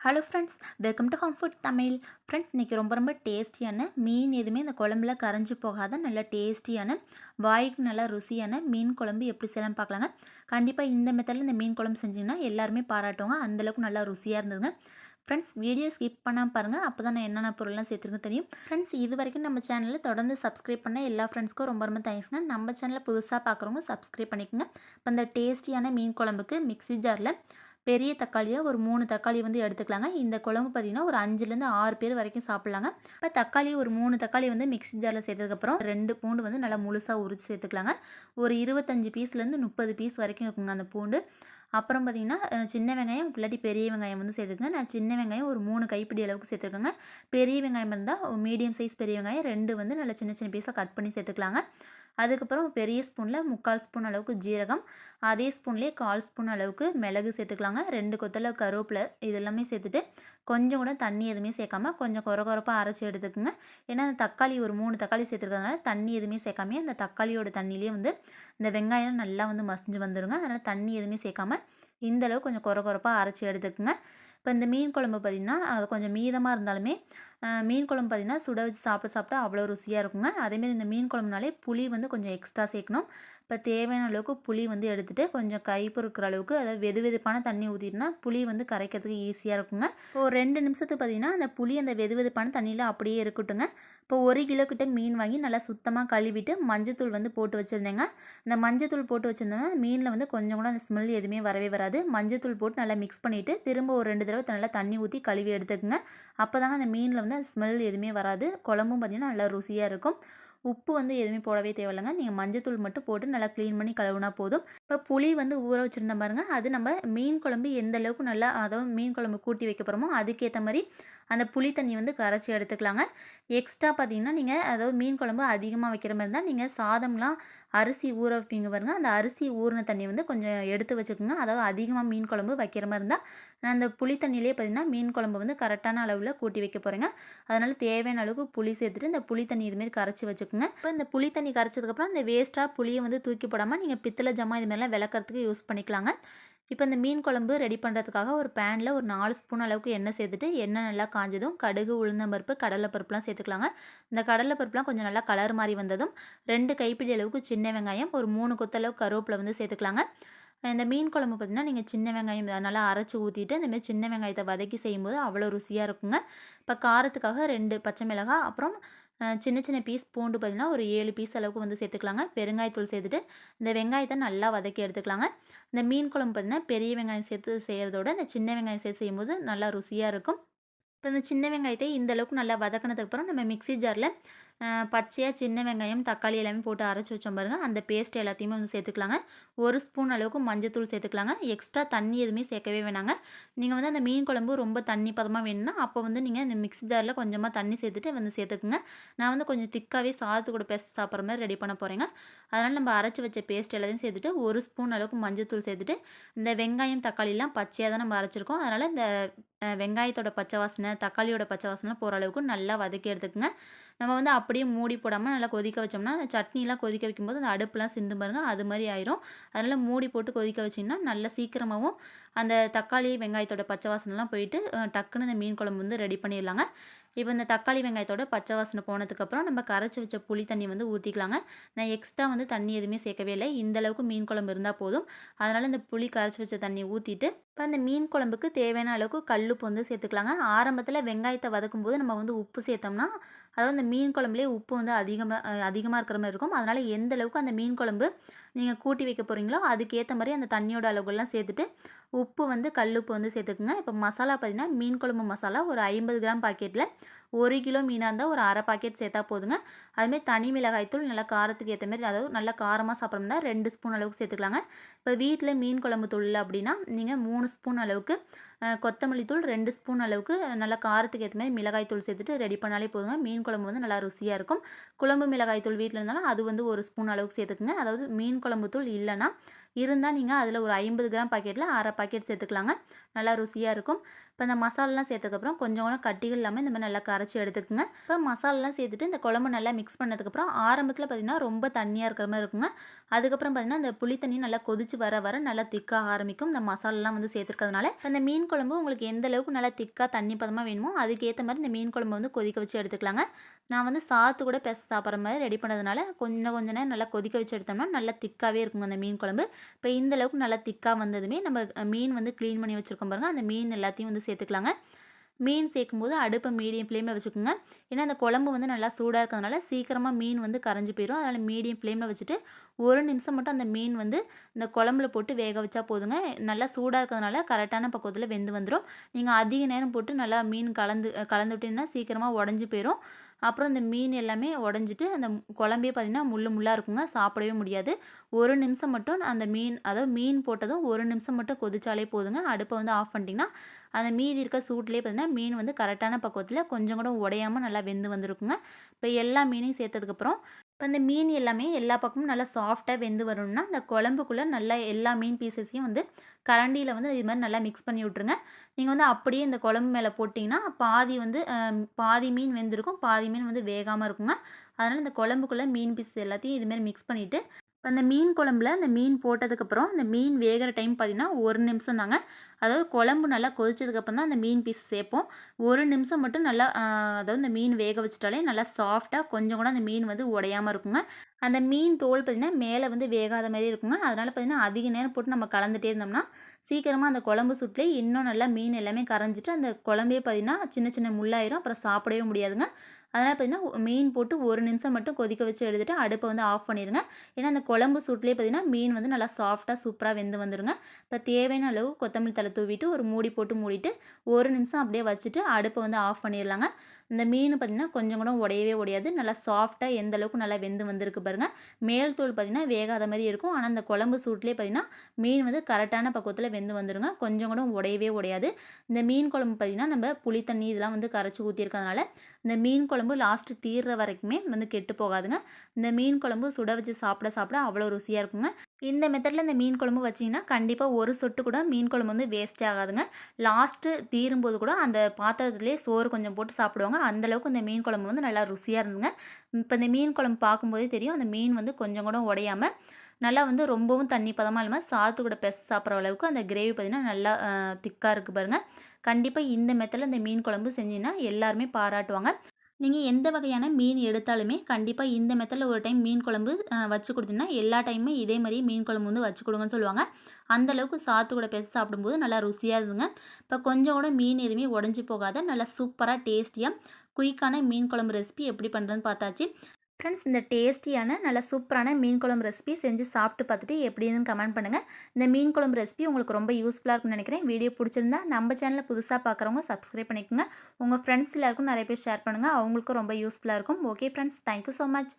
Hello friends welcome to home food Tamil friends இன்றைக்கி ரொம்ப ரொம்ப டேஸ்டியான மீன் எதுவுமே இந்த குழம்புல கரைஞ்சி போகாத நல்ல டேஸ்டியான வாய்க்கு நல்லா ருசியான மீன் குழம்பு எப்படி செய்யலாம் பார்க்கலாங்க. கண்டிப்பாக இந்த மெத்தடில் இந்த மீன் குழம்பு செஞ்சிங்கன்னா எல்லாருமே பாராட்டுவாங்க. அந்தளவுக்கு நல்லா ருசியாக இருந்ததுங்க. ஃப்ரெண்ட்ஸ் வீடியோ ஸ்கிப் பண்ணால் பாருங்கள் அப்போ தான் நான் என்னென்ன பொருள்லாம் சேர்த்துருக்கு தெரியும். ஃப்ரெண்ட்ஸ் இது வரைக்கும் நம்ம சேனலில் தொடர்ந்து சப்ஸ்கிரைப் பண்ண எல்லா ஃப்ரெண்ட்ஸ்க்கும் ரொம்ப ரொம்ப தேங்க்ஸ்ங்க நம்ம சேனலில் புதுசாக பார்க்குறவங்க சப்ஸ்கிரைப் பண்ணிக்கோங்க. இப்போ இந்த டேஸ்டியான மீன் குழம்புக்கு மிக்ஸி ஜாரில் பெரிய தக்காளியாக ஒரு மூணு தக்காளி வந்து எடுத்துக்கலாங்க. இந்த குழம்பு பார்த்திங்கன்னா ஒரு அஞ்சுலேருந்து ஆறு பேர் வரைக்கும் சாப்பிட்லாங்க. இப்போ தக்காளி ஒரு மூணு தக்காளி வந்து மிக்ஸி ஜாரில் சேர்த்ததுக்கப்புறம் ரெண்டு பூண்டு வந்து நல்லா முழுசாக உரிச்சு சேர்த்துக்கலாங்க. ஒரு இருபத்தஞ்சி பீஸ்லேருந்து முப்பது பீஸ் வரைக்கும் இருக்குங்க அந்த பூண்டு. அப்புறம் பார்த்திங்கன்னா சின்ன வெங்காயம் இல்லாட்டி பெரிய வெங்காயம் வந்து சேர்த்துக்கங்க. நான் சின்ன வெங்காயம் ஒரு மூணு கைப்பிடி அளவுக்கு சேர்த்துருக்கேங்க. பெரிய வெங்காயம் இருந்தால் மீடியம் சைஸ் பெரிய வெங்காயம் ரெண்டு வந்து நல்லா சின்ன சின்ன பீஸாக கட் பண்ணி சேர்த்துக்கலாங்க. அதுக்கப்புறம் பெரிய ஸ்பூனில் முக்கால் ஸ்பூன் அளவுக்கு ஜீரகம் அதே ஸ்பூன்லேயே கால் ஸ்பூன் அளவுக்கு மிளகு சேர்த்துக்கலாங்க. ரெண்டு கொத்தளவு கருவேப்பிலை இது எல்லாமே சேர்த்துட்டு கொஞ்சம் கூட தண்ணி எதுவுமே சேர்க்காம கொஞ்சம் குற குறப்பாக அரைச்சி எடுத்துக்கோங்க. ஏன்னா அந்த தக்காளி ஒரு மூணு தக்காளி சேர்த்துருக்கறதுனால தண்ணி எதுவுமே சேர்க்காம அந்த தக்காளியோட தண்ணியிலே வந்து இந்த வெங்காயம் நல்லா வந்து மசிஞ்சு வந்துடுங்க அதனால் தண்ணி எதுவுமே சேர்க்காம இந்த அளவு கொஞ்சம் குற குறப்பாக அரைச்சி எடுத்துக்கோங்க. இப்போ இந்த மீன் குழம்பு பார்த்திங்கன்னா அது கொஞ்சம் மீதமாக இருந்தாலுமே மீன் குழம்பு பார்த்திங்கன்னா சுட வச்சு சாப்பிட சாப்பிட்டா அவ்வளோ ருசியாக இருக்குங்க. அதேமாரி இந்த மீன் குழம்புனாலே புளி வந்து கொஞ்சம் எக்ஸ்ட்ரா சேர்க்கணும். இப்போ தேவையான அளவுக்கு புளி வந்து எடுத்துகிட்டு கொஞ்சம் கை பொறுக்கிற அளவுக்கு அதாவது வெது வெதுப்பான தண்ணி ஊற்றிட்டுனா புளி வந்து கரைக்கிறதுக்கு ஈஸியாக இருக்குங்க. இப்போ ஒரு ரெண்டு நிமிஷத்துக்கு பார்த்திங்கன்னா அந்த புளி அந்த வெது வெதுப்பான தண்ணியில் அப்படியே இருக்கட்டுங்க இப்போ ஒரு கிலோ கிட்ட மீன் வாங்கி நல்லா சுத்தமாக கழுவிட்டு மஞ்சத்தூள் வந்து போட்டு வச்சுருந்தேங்க. அந்த மஞ்சத்தூள் போட்டு வச்சுருந்தோம்னா மீனில் வந்து கொஞ்சம் கூட அந்த ஸ்மெல் எதுவுமே வரவே வராது. மஞ்சத்தூள் போட்டு நல்லா மிக்ஸ் பண்ணிவிட்டு திரும்ப ஒரு ரெண்டு தடவை நல்லா தண்ணி ஊற்றி கழுவி எடுத்துக்கோங்க. அப்போ தாங்க அந்த மீனில் வந்து அந்த ஸ்மெல் எதுவுமே வராது. குழம்பும் பார்த்திங்கன்னா நல்லா ருசியாக இருக்கும். உப்பு வந்து எதுவுமே போடவே தேவையில்லைங்க. நீங்கள் மஞ்சத்தூள் மட்டும் போட்டு நல்லா க்ளீன் பண்ணி கழுவுனா போதும். இப்போ புளி வந்து ஊற வச்சுருந்த பாருங்க அது நம்ம மீன் குழம்பு எந்த அளவுக்கு நல்லா அதாவது மீன் குழம்பு கூட்டி வைக்க போகிறோமோ அதுக்கேற்ற மாதிரி அந்த புளி தண்ணி வந்து கரைச்சி எடுத்துக்கலாங்க. எக்ஸ்ட்ரா பார்த்தீங்கன்னா நீங்கள் அதாவது மீன் குழம்பு அதிகமாக வைக்கிற மாதிரி இருந்தால் நீங்கள் சாதம்லாம் அரிசி ஊற வைப்பீங்க பாருங்கள் அந்த அரிசி ஊறின தண்ணி வந்து கொஞ்சம் எடுத்து வச்சுக்கோங்க. அதாவது அதிகமாக மீன் குழம்பு வைக்கிற மாதிரி இருந்தால் நான் அந்த புளி தண்ணியிலே பார்த்தீங்கன்னா மீன் குழம்பு வந்து கரெக்டான அளவில் கூட்டி வைக்க போகிறேங்க அதனால் தேவையான அளவுக்கு புளி சேர்த்துட்டு இந்த புளி தண்ணி இதுமாரி கரைச்சி வச்சுக்கோங்க. இப்போ இந்த புளி தண்ணி கரைச்சதுக்கப்புறம் இந்த வேஸ்ட்டாக புளியை வந்து தூக்கி போடாமல் நீங்கள் பித்தளை ஜமா இது மாதிரிலாம் விளக்கறதுக்கு யூஸ் பண்ணிக்கலாங்க. இப்போ இந்த மீன் குழம்பு ரெடி பண்ணுறதுக்காக ஒரு பேனில் ஒரு நாலு ஸ்பூன் அளவுக்கு எண்ணெய் சேர்த்துட்டு எண்ணெய் நல்லா காஞ்சதும் கடுகு உளுந்தம்பருப்பு கடலைப்பருப்புலாம் சேர்த்துக்கலாங்க. இந்த கடலைப்பருப்புலாம் கொஞ்சம் நல்லா கலர் மாதிரி வந்ததும் ரெண்டு கைப்பிடி அளவுக்கு சின்ன வெங்காயம் ஒரு மூணு கொத்தளவு கருவேப்பிலை வந்து சேர்த்துக்கலாங்க. இந்த மீன் குழம்பு பார்த்திங்கன்னா நீங்கள் சின்ன வெங்காயம் நல்லா அரைச்சி ஊற்றிட்டு இந்தமாதிரி சின்ன வெங்காயத்தை வதக்கி செய்யும்போது அவ்வளோ ருசியாக இருக்குங்க. இப்போ காரத்துக்காக ரெண்டு பச்சை மிளகாய் அப்புறம் சின்ன சின்ன பீஸ் பூண்டு பார்த்திங்கன்னா ஒரு ஏழு பீஸ் அளவுக்கு வந்து சேர்த்துக்கலாங்க. பெருங்காயத்தூள் சேர்த்துட்டு இந்த வெங்காயத்தை நல்லா வதக்கி எடுத்துக்கலாங்க. இந்த மீன் குழம்பு பார்த்திங்கன்னா பெரிய வெங்காயம் சேர்த்து செய்கிறதோட இந்த சின்ன வெங்காயம் சேர்த்து செய்யும்போது நல்லா ருசியாக இருக்கும். இப்போ இந்த சின்ன வெங்காயத்தை இந்த அளவுக்கு நல்லா வதக்கினதுக்கப்புறம் நம்ம மிக்ஸி ஜாரில் பச்சையாக சின்ன வெங்காயம் தக்காளி எல்லாமே போட்டு அரைச்சி வச்சோம் பாருங்க. அந்த பேஸ்ட் எல்லாத்தையுமே வந்து சேர்த்துக்கலாங்க. ஒரு ஸ்பூன் அளவுக்கு மஞ்சத்தூள் சேர்த்துக்கலாங்க. எக்ஸ்ட்ரா தண்ணி எதுவுமே சேர்க்கவே வேணாங்க. நீங்கள் வந்து அந்த மீன் குழம்பு ரொம்ப தண்ணி பதமாக வேணும்னா அப்போ வந்து நீங்கள் இந்த மிக்ஸி ஜாரில் கொஞ்சமாக தண்ணி சேர்த்துட்டு வந்து சேர்த்துக்குங்க. நான் வந்து கொஞ்சம் திக்காகவே சாதத்து கூட பேச சாப்பிட்ற மாதிரி ரெடி பண்ண போகிறேங்க அதனால் நம்ம அரைச்சி வச்ச பேஸ்ட் எல்லாத்தையும் சேர்த்துட்டு ஒரு ஸ்பூன் அளவுக்கு மஞ்சத்தூள் சேர்த்துட்டு இந்த வெங்காயம் தக்காளிலாம் பச்சையாக தான் நம்ம அரைச்சிருக்கோம். அதனால் இந்த வெங்காயத்தோட பச்சை வாசனை தக்காளியோட பச்சை வாசனை போகிற அளவுக்கு நல்லா வதக்கி எடுத்துக்கோங்க. நம்ம வந்து அப்படியே மூடி போடாமல் நல்லா கொதிக்க வச்சோம்னா அந்த சட்னிலாம் கொதிக்க வைக்கும்போது அந்த அடுப்புலாம் சிந்து பாருங்கள் அது மாதிரி ஆயிரும். அதனால் மூடி போட்டு கொதிக்க வச்சிங்கன்னா நல்லா சீக்கிரமாகவும் அந்த தக்காளி வெங்காயத்தோட பச்சை வாசனைலாம் போயிட்டு டக்குன்னு இந்த மீன் குழம்பு வந்து ரெடி பண்ணிடலாங்க. இப்போ இந்த தக்காளி வெங்காயத்தோட பச்சை வாசனை போனதுக்கப்புறம் நம்ம கரைச்சி வச்ச புளி தண்ணி வந்து ஊற்றிக்கலாங்க நான் எக்ஸ்ட்ரா வந்து தண்ணி எதுவுமே சேர்க்கவே இல்லை. இந்த அளவுக்கு மீன் குழம்பு இருந்தால் போதும். அதனால் இந்த புளி கரைச்சி வச்ச தண்ணி ஊற்றிட்டு இப்போ அந்த மீன் குழம்புக்கு தேவையான அளவுக்கு கல்லுப்பு வந்து சேர்த்துக்கலாங்க. ஆரம்பத்தில் வெங்காயத்தை வதக்கும்போது நம்ம வந்து உப்பு சேர்த்தோம்னா அதாவது அந்த மீன் குழம்புலேயே உப்பு வந்து அதிகமாக அதிகமாக இருக்கிற மாதிரி இருக்கும். அதனால் எந்த அளவுக்கு அந்த மீன் குழம்பு நீங்கள் கூட்டி வைக்க போகிறீங்களோ அதுக்கேற்ற மாதிரி அந்த தண்ணியோட அளவுகள்லாம் சேர்த்துட்டு உப்பு வந்து கல்லுப்பு வந்து சேர்த்துக்குங்க. இப்போ மசாலா பார்த்தீங்கன்னா மீன் குழம்பு மசாலா ஒரு ஐம்பது கிராம் பாக்கெட்டில் ஒரு கிலோ மீனாக இருந்தால் ஒரு அரை பாக்கெட் சேர்த்தா போதுங்க. அதுமாரி தனி மிளகாய்த்தூள் நல்லா காரத்துக்கு ஏற்ற மாதிரி அதாவது நல்லா காரமாக சாப்பிட்றோம்னா ரெண்டு ஸ்பூன் அளவுக்கு சேர்த்துக்கலாங்க. இப்போ வீட்டில் மீன் குழம்பு தூள் அப்படின்னா நீங்கள் மூணு ஸ்பூன் அளவுக்கு கொத்தமல்லி தூள் ரெண்டு ஸ்பூன் அளவுக்கு நல்லா காரத்துக்கு ஏற்ற மாதிரி மிளகாய் தூள் சேர்த்துட்டு ரெடி பண்ணாலே போதுங்க. மீன் குழம்பு வந்து நல்லா ருசியாக இருக்கும். குழம்பு மிளகாய் தூள் வீட்டில் இருந்தாலும் அது வந்து ஒரு ஸ்பூன் அளவுக்கு சேர்த்துக்குங்க. அதாவது மீன் குழம்பு தூள் இல்லைன்னா இருந்தால் நீங்கள் அதில் ஒரு ஐம்பது கிராம் பாக்கெட்டில் அரை பாக்கெட் சேர்த்துக்கலாங்க. நல்லா ருசியாக இருக்கும். இப்போ இந்த மசாலாலாம் சேர்த்ததுக்கப்புறம் கொஞ்சம் கூட கட்டிகள் இல்லாமல் இந்த மாதிரி நல்லா கரைச்சி எடுத்துக்கோங்க. இப்போ மசாலாலாம் சேர்த்துட்டு இந்த குழம்பு நல்லா மிக்ஸ் பண்ணதுக்கப்புறம் ஆரம்பத்தில் பார்த்திங்கன்னா ரொம்ப தண்ணியாக இருக்கிற மாதிரி இருக்குங்க. அதுக்கப்புறம் பார்த்திங்கன்னா இந்த புளி தண்ணி நல்லா கொதிச்சு வர வர நல்லா திக்காக ஆரம்பிக்கும். இந்த மசாலாலாம் வந்து சேர்த்துருக்கிறதுனால அந்த மீன் குழம்பு உங்களுக்கு எந்த அளவுக்கு நல்லா திக்காக தண்ணி பதமாக வேணுமோ அதுக்கேற்ற மாதிரி இந்த மீன் குழம்பு வந்து கொதிக்க வச்சு எடுத்துக்கலாங்க. நான் வந்து சாத்து கூட பெச சாப்பிட்ற மாதிரி ரெடி பண்ணதுனால கொஞ்சம் கொஞ்ச நேரம் நல்லா கொதிக்க வச்சு எடுத்தோம்னா நல்லா திக்காகவே இருக்குங்க அந்த மீன் குழம்பு. இப்போ இந்த அளவுக்கு நல்லா திக்காக வந்ததுமே நம்ம மீன் வந்து க்ளீன் பண்ணி வச்சுருக்கோம் பாருங்கள் அந்த மீன் எல்லாத்தையும் வந்து சேர்த்துக்கலாங்க. மீன் சேர்க்கும்போது அடுப்பை மீடியம் ஃப்ளேமில் வச்சுக்கோங்க. ஏன்னா அந்த குழம்பு வந்து நல்லா சூடாக இருக்கிறதுனால சீக்கிரமாக மீன் வந்து கரைஞ்சி போயிடும் அதனால் மீடியம் ஃப்ளேமில் வச்சுட்டு ஒரு நிமிஷம் மட்டும் அந்த மீன் வந்து இந்த குழம்புல போட்டு வேக வச்சா போதுங்க. நல்லா சூடாக இருக்கிறதுனால கரெக்டான பக்குவத்தில் வெந்து வந்துடும் நீங்கள் அதிக நேரம் போட்டு நல்லா மீன் கலந்து கலந்து விட்டிங்கன்னா சீக்கிரமாக உடஞ்சி போயிடும் அப்புறம் இந்த மீன் எல்லாமே உடஞ்சிட்டு அந்த குழம்பே பார்த்திங்கன்னா முள் முள்ளாக இருக்குங்க. சாப்பிடவே முடியாது. ஒரு நிமிஷம் மட்டும் அந்த மீன் அதாவது மீன் போட்டதும் ஒரு நிமிஷம் மட்டும் கொதிச்சாலே போதுங்க. அடுப்பை வந்து ஆஃப் பண்ணிட்டீங்கன்னா அந்த மீதி இருக்க சூட்லேயே பார்த்திங்கன்னா மீன் வந்து கரெக்டான பக்குவத்தில் கொஞ்சம் கூட உடையாமல் நல்லா வெந்து வந்திருக்குங்க. இப்போ எல்லா மீனையும் சேர்த்ததுக்கப்புறம் இப்போ அந்த மீன் எல்லாமே எல்லா பக்கமும் நல்லா சாஃப்டாக வெந்து வரணும்னா அந்த குழம்புக்குள்ளே நல்லா எல்லா மீன் பீசஸையும் வந்து கரண்டியில் வந்து இது மாதிரி நல்லா மிக்ஸ் பண்ணி விட்ருங்க நீங்கள் வந்து அப்படியே இந்த குழம்பு மேலே போட்டிங்கன்னா பாதி வந்து பாதி மீன் வெந்திருக்கும் பாதி மீன் வந்து வேகாமல் இருக்குங்க. அதனால் இந்த குழம்புக்குள்ளே மீன் பீஸ் எல்லாத்தையும் இதுமாரி மிக்ஸ் பண்ணிவிட்டு அந்த மீன் குழம்புல அந்த மீன் போட்டதுக்கப்புறம் அந்த மீன் வேகிற டைம் பார்த்திங்கன்னா ஒரு நிமிஷம் தாங்க. அதாவது குழம்பு நல்லா கொதிச்சதுக்கப்புறம் தான் அந்த மீன் பீஸ் சேர்ப்போம் ஒரு நிமிஷம் மட்டும் நல்லா அதாவது இந்த மீன் வேக வச்சிட்டாலே நல்லா சாஃப்டாக கொஞ்சம் கூட அந்த மீன் வந்து உடையாமல் இருக்குங்க. அந்த மீன் தோல் பார்த்திங்கன்னா மேலே வந்து வேகாத மாதிரி இருக்குங்க. அதனால் பார்த்திங்கன்னா அதிக நேரம் போட்டு நம்ம கலந்துட்டே இருந்தோம்னா சீக்கிரமாக அந்த குழம்பு சுட்டிலே இன்னும் நல்லா மீன் எல்லாமே கரைஞ்சிட்டு அந்த குழம்பே பார்த்திங்கன்னா சின்ன சின்ன முள்ளாயிரும். அப்புறம் சாப்பிடவே முடியாதுங்க. அதனால் பார்த்திங்கன்னா மீன் போட்டு ஒரு நிமிஷம் மட்டும் கொதிக்க வச்சு எடுத்துகிட்டு அடுப்பை வந்து ஆஃப் பண்ணிடுங்க. ஏன்னா அந்த குழம்பு சூட்லேயே பார்த்திங்கன்னா மீன் வந்து நல்லா சாஃப்டாக சூப்பராக வெந்து வந்துடுங்க இப்போ தேவையான அளவு கொத்தமல்லி தலை தூவிட்டு ஒரு மூடி போட்டு மூடிட்டு ஒரு நிமிஷம் அப்படியே வச்சுட்டு அடுப்பை வந்து ஆஃப் பண்ணிடலாங்க. இந்த மீன் பார்த்திங்கன்னா கொஞ்சம் கூட உடையவே உடையாது. நல்லா சாஃப்டாக எந்த அளவுக்கு நல்லா வெந்து வந்திருக்கு பாருங்கள் மேல் தோல் பார்த்திங்கன்னா வேகாத மாதிரி இருக்கும். ஆனால் அந்த குழம்பு சூட்லேயே பார்த்திங்கன்னா மீன் வந்து கரெக்டான பக்குவத்தில் வெந்து வந்துடுங்க கொஞ்சம் கூட உடையவே உடையாது. இந்த மீன் குழம்பு பார்த்திங்கன்னா நம்ம புளி தண்ணி இதெல்லாம் வந்து கரைச்சி ஊற்றிருக்கிறதுனால இந்த மீன் குழம்பு லாஸ்ட்டு தீர்ற வரைக்குமே வந்து கெட்டு போகாதுங்க. இந்த மீன் குழம்பு சுட வச்சு சாப்பிட சாப்பிட அவ்வளோ ருசியாக இருக்குங்க. இந்த மெத்தடில் இந்த மீன் குழம்பு வச்சிங்கன்னா கண்டிப்பாக ஒரு சொட்டு கூட மீன் குழம்பு வந்து வேஸ்ட்டே ஆகாதுங்க. லாஸ்ட்டு தீரும்போது கூட அந்த பாத்திரத்துலேயே சோறு கொஞ்சம் போட்டு சாப்பிடுவாங்க. அந்தளவுக்கு இந்த மீன் குழம்பு வந்து நல்லா ருசியாக இருந்துங்க. இப்போ இந்த மீன் குழம்பு பார்க்கும்போதே தெரியும். அந்த மீன் வந்து கொஞ்சம் கூட உடையாமல் நல்லா வந்து ரொம்பவும் தண்ணி பதமாக இல்லாமல் சாத்து கூட பெஸ் சாப்பிட்ற அளவுக்கு அந்த கிரேவி பார்த்திங்கன்னா நல்லா திக்காக இருக்குது பாருங்கள் கண்டிப்பாக இந்த மெத்தடில் இந்த மீன் குழம்பு செஞ்சிங்கன்னா எல்லாருமே பாராட்டுவாங்க. நீங்கள் எந்த வகையான மீன் எடுத்தாலுமே கண்டிப்பாக இந்த மெத்தடில் ஒரு டைம் மீன் குழம்பு வச்சு கொடுத்தீங்கன்னா எல்லா டைமுமே இதே மாதிரியே மீன் குழம்பு வந்து வச்சு கொடுங்கன்னு சொல்லுவாங்க. அந்தளவுக்கு சாத்து கூட பேச சாப்பிடும்போது நல்லா ருசியாக இருந்துங்க இப்போ கொஞ்சம் கூட மீன் எதுவுமே உடஞ்சி போகாத நல்லா சூப்பராக டேஸ்டியாக குயிக்கான மீன் குழம்பு ரெசிபி எப்படி பண்ணுறதுன்னு பார்த்தாச்சு. ஃப்ரெண்ட்ஸ் இந்த டேஸ்டியான நல்ல சூப்பரான மீன் குழம்பு ரெசிபி செஞ்சு சாப்பிட்டு பார்த்துட்டு எப்படின்னு கமெண்ட் பண்ணுங்கள் இந்த மீன் குழம்பு ரெசிபி உங்களுக்கு ரொம்ப யூஸ்ஃபுல்லாக இருக்கும்னு நினைக்கிறேன். வீடியோ பிடிச்சிருந்தா நம்ம சேனலில் புதுசாக பார்க்குறவங்க சப்ஸ்கிரைப் பண்ணிக்கோங்க. உங்கள் ஃப்ரெண்ட்ஸ் எல்லாருக்கும் நிறைய பேர் ஷேர் பண்ணுங்கள் அவங்களுக்கும் ரொம்ப யூஸ்ஃபுல்லாக இருக்கும். Okay friends thank you so much